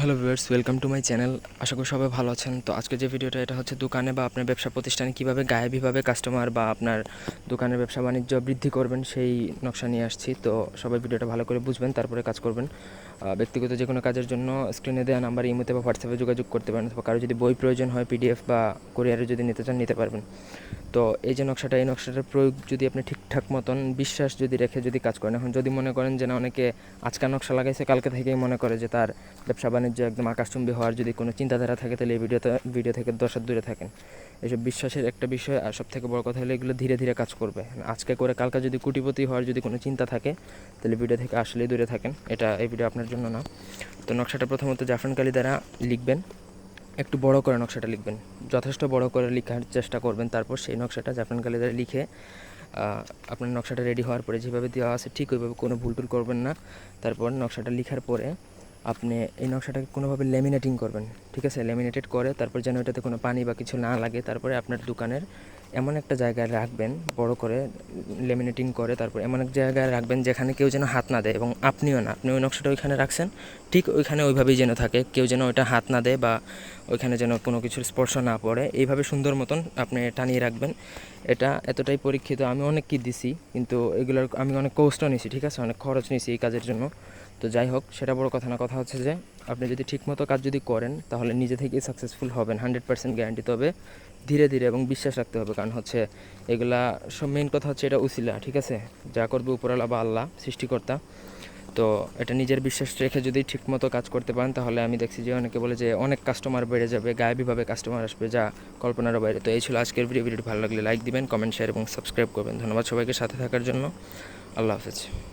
Hello viewers welcome to my channel আশা করি সবাই ভালো আছেন। তো আজকে যে ভিডিওটা, এটা হচ্ছে দোকানে বা আপনার ব্যবসা প্রতিষ্ঠানে কীভাবে গায়েবীভাবে কাস্টমার বা আপনার দোকানের ব্যবসা বাণিজ্য বৃদ্ধি করবেন, সেই নকশা নিয়ে আসছি। তো সবাই ভিডিওটা ভালো করে বুঝবেন, তারপরে কাজ করবেন। ব্যক্তিগত যে কোনো কাজের জন্য স্ক্রিনে দেওয়া নাম্বার ইমোতে বা হোয়াটসঅ্যাপে যোগাযোগ করতে পারেন, অথবা কারও যদি বই প্রয়োজন হয় পিডিএফ বা কোরিয়ারে যদি নিতে চান, নিতে পারবেন। তো এই যে নকশাটা, এই নকশাটার প্রয়োগ যদি আপনি ঠিকঠাক মতন, বিশ্বাস যদি রেখে যদি কাজ করেন, এখন যদি মনে করেন যে না, অনেকে আজকাল নকশা লাগাইছে, কালকে থেকেই মনে করে যে তার ব্যবসা বাণিজ্য একদম আকাশচুম্বী হওয়ার যদি কোনো চিন্তাধারা থাকে, তাহলে এই ভিডিওতে, ভিডিও থেকে দশ দূরে থাকেন। এসব বিশ্বাসের একটা বিষয়, আর সব থেকে বড় কথা হলো এগুলো ধীরে ধীরে কাজ করবে। আজকে করে কালকে যদি কোটিপতি হওয়ার যদি কোনো চিন্তা থাকে, তাহলে ভিডিও থেকে আসলেই দূরে থাকেন। এটা এই ভিডিও আপনার জন্য না। তো নকশাটা প্রথমত জাফরান কালি দ্বারা লিখবেন। একটু বড় করে নকশাটা লিখবেন। যথেষ্ট বড় করে লেখার চেষ্টা করবেন। তারপর সেই নকশাটা জাফরান কালি দ্বারা লিখে আপনার নকশাটা রেডি হওয়ার পরে যেভাবে দেওয়া আছে, ঠিক ওইভাবে কোনো ভুল টুল করবেন না। তারপর নকশাটা লেখার পরে আপনি এই নকশাটাকে কোনোভাবে লেমিনেটিং করবেন, ঠিক আছে? লেমিনেটেড করে তারপর যেন এটাতে কোনো পানি বা কিছু না লাগে, তারপরে আপনার দোকানের এমন একটা জায়গায় রাখবেন, বড় করে লেমিনেটিং করে তারপর এমন এক জায়গায় রাখবেন যেখানে কেউ যেন হাত না দেয় এবং আপনিও না। আপনি ওই নকশাটা ওইখানে রাখছেন, ঠিক ওইখানে ওইভাবেই যেন থাকে। কেউ যেন ওইটা হাত না দেয় বা ওইখানে যেন কোনো কিছুর স্পর্শ না পড়ে। এইভাবে সুন্দর মতন আপনি টানিয়ে রাখবেন। এটা এতটাই পরীক্ষিত, আমি অনেক কি দিছি, কিন্তু এগুলোর, আমি অনেক কষ্টও নিছি, ঠিক আছে? অনেক খরচ নিছি এই কাজের জন্য। তো যাই হোক, সেটা বড় কথা না, কথা হচ্ছে যে আপনি যদি ঠিকমতো কাজ যদি করেন, তাহলে নিজে থেকেই সাকসেসফুল হবেন হান্ড্রেড পার্সেন্ট গ্যারান্টি তবে ধীরে ধীরে এবং বিশ্বাস রাখতে হবে, কারণ হচ্ছে এগুলা সব মেইন কথা হচ্ছে এটা উসিলা, ঠিক আছে? যা করবে উপরওয়ালা বা আল্লাহ, সৃষ্টিকর্তা। তো এটা নিজের বিশ্বাস রেখে যদি ঠিকমতো কাজ করতে পারেন, তাহলে আমি দেখছি যে অনেকে বলে যে অনেক কাস্টমার বেড়ে যাবে, গায়েবীভাবে কাস্টমার আসবে, যা কল্পনার বাইরে। তো এই ছিল আজকের ভিডিও ভিডিওটি ভালো লাগলে লাইক দিবেন কমেন্ট শেয়ার এবং সাবস্ক্রাইব করবেন। ধন্যবাদ সবাইকে সাথে থাকার জন্য। আল্লাহ হাফেজ।